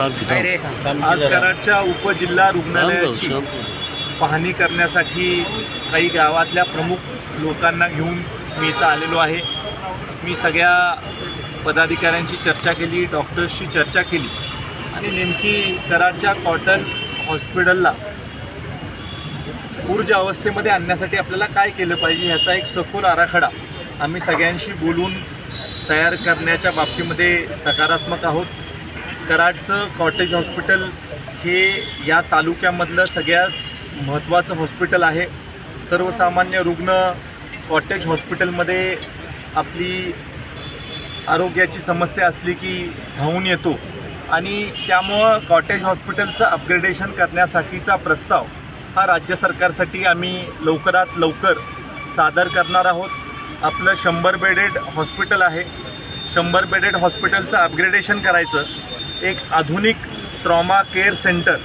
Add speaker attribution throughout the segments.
Speaker 1: आज कराडच्या उपजिल्हा रुग्णालयाची पाहणी करण्यासाठी काही गावातल्या प्रमुख लोकांना घेऊन मी इथं आलेलो आहे. मी सगळ्या पदाधिकाऱ्यांची चर्चा केली डॉक्टर्सची चर्चा केली आणि नेमकी कराडच्या कॉटन हॉस्पिटलला ऊर्जा अवस्थेमध्ये आणण्यासाठी आपल्याला काय केलं पाहिजे ह्याचा एक सखोल आराखडा आम्ही सगळ्यांशी बोलून तयार करण्याच्या बाबतीमध्ये सकारात्मक आहोत. कराडचं कॉटेज हॉस्पिटल हे या तालुक्यामधलं सगळ्यात महत्त्वाचं हॉस्पिटल आहे. सर्वसामान्य रुग्ण कॉटेज हॉस्पिटलमध्ये आपली आरोग्याची समस्या असली की धावून येतो. आणि त्यामुळं कॉटेज हॉस्पिटलचं अपग्रेडेशन करण्यासाठीचा प्रस्ताव हा राज्य सरकारसाठी आम्ही लवकरात लवकर सादर करणार आहोत. आपलं शंभर बेडेड हॉस्पिटल आहे. शंभर बेडेड हॉस्पिटलचं अपग्रेडेशन करायचं. एक आधुनिक ट्रॉमा केअर सेंटर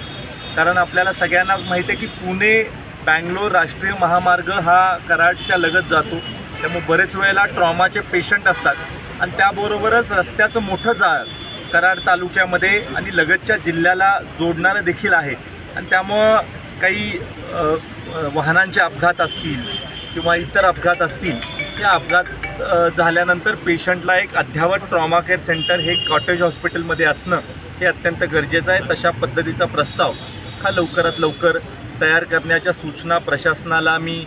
Speaker 1: कारण आपल्याला सगळ्यांनाच माहिती आहे की पुणे बँगलोर राष्ट्रीय महामार्ग हा कराडच्या लगत जातो. त्यामुळे बरेच वेळेला ट्रॉमाचे पेशंट असतात. आणि त्याबरोबरच रस्त्याचं मोठं जाळ कराड तालुक्यामध्ये आणि लगतच्या जिल्ह्याला जोडणारं देखील आहे. आणि त्यामुळं काही वाहनांचे अपघात असतील किंवा इतर अपघात असतील या अपघात झाल्यानंतर पेशंटला एक अद्ययावत ट्रॉमा केअर सेंटर हे कॉटेज हॉस्पिटलमध्ये असणं हे अत्यंत गरजेचं आहे. तशा पद्धतीचा प्रस्ताव हा लवकरात लवकर तयार करण्याच्या सूचना प्रशासनाला मी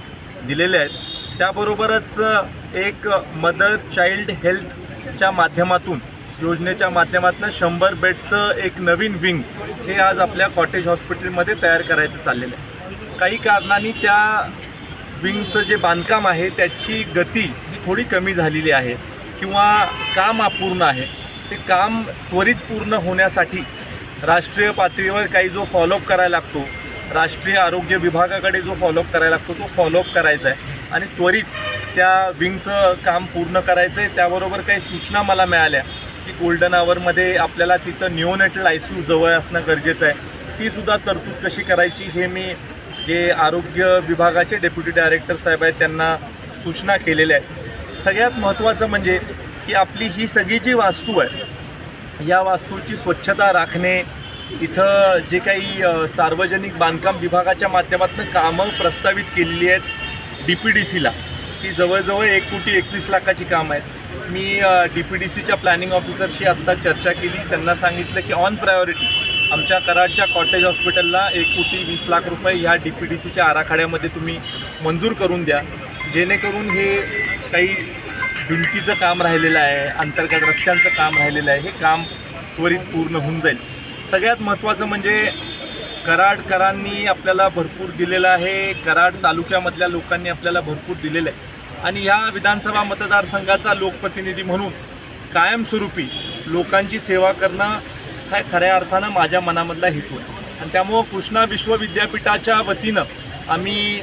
Speaker 1: दिलेल्या आहेत. त्याबरोबरच एक मदर चाइल्ड हेल्थच्या माध्यमातून योजनेच्या माध्यमातून शंभर बेडचं एक नवीन विंग हे आज आपल्या कॉटेज हॉस्पिटलमध्ये तयार करायचं चाललेलं आहे. काही कारणांनी त्या विंगचं जे बांधकाम आहे त्याची गती ही थोडी कमी झालेली आहे किंवा काम अपूर्ण आहे. ते काम त्वरित पूर्ण होण्यासाठी राष्ट्रीय पातळीवर काही जो फॉलोअप करायला लागतो राष्ट्रीय आरोग्य विभागाकडे जो फॉलोअप करायला लागतो तो फॉलोअप करायचा आहे. आणि त्वरित त्या विंगचं काम पूर्ण करायचं आहे त्याबरोबर काही सूचना मला मिळाल्या की गोल्डन आवरमध्ये आपल्याला तिथं निओनेटल आय सी जवळ असणं गरजेचं आहे. तीसुद्धा तरतूद कशी करायची हे मी जे आरोग्य विभागाचे डेप्युटी डायरेक्टर साहेब आहेत त्यांना सूचना केलेल्या आहेत. सगळ्यात महत्त्वाचं म्हणजे की आपली ही सगळी जी वास्तू आहे या वास्तूची स्वच्छता राखणे इथं जे काही सार्वजनिक बांधकाम विभागाच्या माध्यमातून कामं प्रस्तावित केलेली आहेत डी पी डी सीला ती जवळजवळ एक कोटी एकवीस लाखाची कामं आहेत. मी डी पी डी सीच्या प्लॅनिंग ऑफिसरशी आत्ता चर्चा केली त्यांना सांगितलं की ऑन प्रायोरिटी आमच्या कराडच्या कॉटेज हॉस्पिटलला एक कोटी वीस लाख रुपये ह्या डी पी डी सीच्या आराखड्यामध्ये तुम्ही मंजूर करून द्या. जेणेकरून हे काही भिंतीचं काम राहिलेलं आहे अंतर्गत रस्त्यांचं काम राहिलेलं आहे हे काम त्वरित पूर्ण होऊन जाईल. सगळ्यात महत्त्वाचं म्हणजे कराडकरांनी आपल्याला भरपूर दिलेलं आहे कराड तालुक्यामधल्या लोकांनी आपल्याला भरपूर दिलेलं आहे. आणि ह्या विधानसभा मतदारसंघाचा लोकप्रतिनिधी म्हणून कायमस्वरूपी लोकांची सेवा करणं हा खऱ्या अर्थानं माझ्या मनामधला हेतू आहे. आणि त्यामुळं कृष्णा विश्वविद्यापीठाच्या वतीनं आम्ही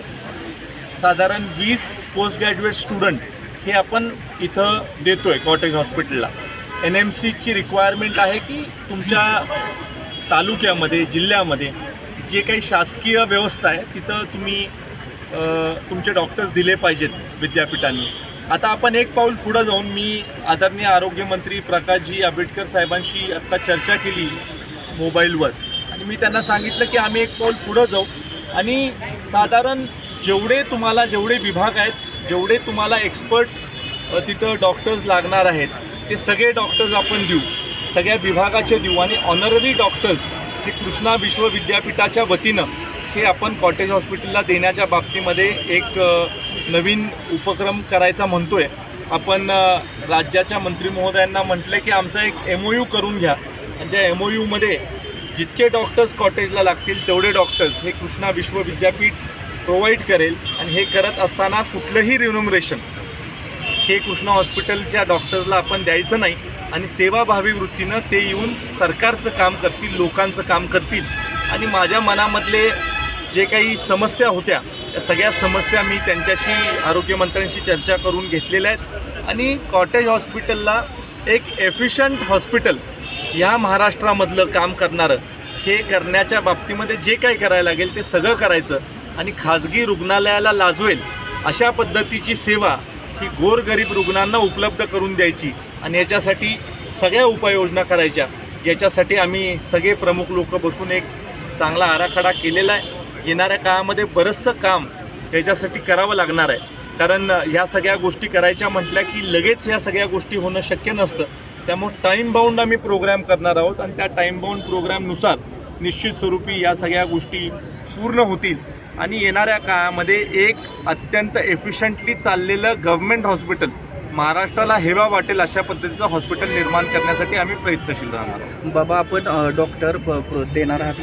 Speaker 1: साधारण वीस पोस्ट ग्रॅज्युएट स्टुडंट हे आपण इथं देतो आहे कॉटेज हॉस्पिटलला. एन एम सीची रिक्वायरमेंट आहे की तुमच्या तालुक्यामध्ये जिल्ह्यामध्ये जे काही शासकीय व्यवस्था आहे तिथं तुम्ही तुमचे डॉक्टर्स दिले पाहिजेत विद्यापीठांनी. आता आपण एक पाऊल पुढं जाऊन मी आदरणीय आरोग्यमंत्री प्रकाशजी आंबेडकर साहेबांशी आत्ता चर्चा केली मोबाईलवर. आणि मी त्यांना सांगितलं की आम्ही एक पाऊल पुढं जाऊ. आणि साधारण जेवढे तुम्हाला जेवढे विभाग आहेत जेवढे तुम्हाला एक्सपर्ट तिथं डॉक्टर्स लागणार आहेत ते सगळे डॉक्टर्स आपण देऊ. सगळ्या विभागाचे देऊ. आणि ऑनररी डॉक्टर्स हे कृष्णा विश्वविद्यापीठाच्या वतीनं हे आपण कॉटेज हॉस्पिटलला देण्याच्या बाबतीमध्ये एक नवीन उपक्रम करायचा म्हणतोय आपण राज्याच्या मंत्री महोदयांना म्हटलं की आमचा एक एम ओ यू करून घ्या. आणि त्या एम ओ यूमध्ये जितके डॉक्टर्स कॉटेजला लागतील तेवढे डॉक्टर्स हे कृष्णा विश्वविद्यापीठ प्रोव्हाइड करेल आणि हे करत असताना कुठलंही रिन्युमरेशन हे कृष्णा हॉस्पिटलच्या डॉक्टर्सला आपण द्यायचं नाही. आणि सेवाभावी वृत्तीनं ते येऊन सरकारचं काम करतील लोकांचं काम करतील. आणि माझ्या मनामधले जे काही समस्या होत्या त्या सगळ्या समस्या मी त्यांच्याशी आरोग्यमंत्र्यांशी चर्चा करून घेतलेल्या आहेत. आणि कॉटेज हॉस्पिटलला एक एफिशंट हॉस्पिटल या महाराष्ट्रामधलं काम करणारं हे करण्याच्या बाबतीमध्ये जे काही करायला लागेल ते सगळं करायचं आणि खाजगी रुग्णालयाला लाजवेल अशा पद्धतीची सेवा ही गोरगरीब रुग्णांना उपलब्ध करून द्यायची आणि याच्यासाठी सगळ्या उपाययोजना करायच्या. याच्यासाठी आम्ही सगळे प्रमुख लोक बसून एक चांगला आराखडा केलेला आहे. येणाऱ्या काळामध्ये बरंचसं काम याच्यासाठी करावं लागणार आहे. कारण ह्या सगळ्या गोष्टी करायच्या म्हटल्या की लगेच ह्या सगळ्या गोष्टी होणं शक्य नसतं. त्यामुळे टाईम बाउंड आम्ही प्रोग्राम करणार आहोत आणि त्या टाईम बाउंड प्रोग्रामनुसार निश्चित स्वरूपी या सगळ्या गोष्टी पूर्ण होतील. आणि येणाऱ्या काळामध्ये एक अत्यंत एफिशियंटली चाललेलं गव्हर्मेंट हॉस्पिटल महाराष्ट्राला हेवा वाटेल अशा पद्धतीचं हॉस्पिटल निर्माण करण्यासाठी आम्ही प्रयत्नशील राहणार आहोत.
Speaker 2: बाबा आपण डॉक्टर प- देणार आहात.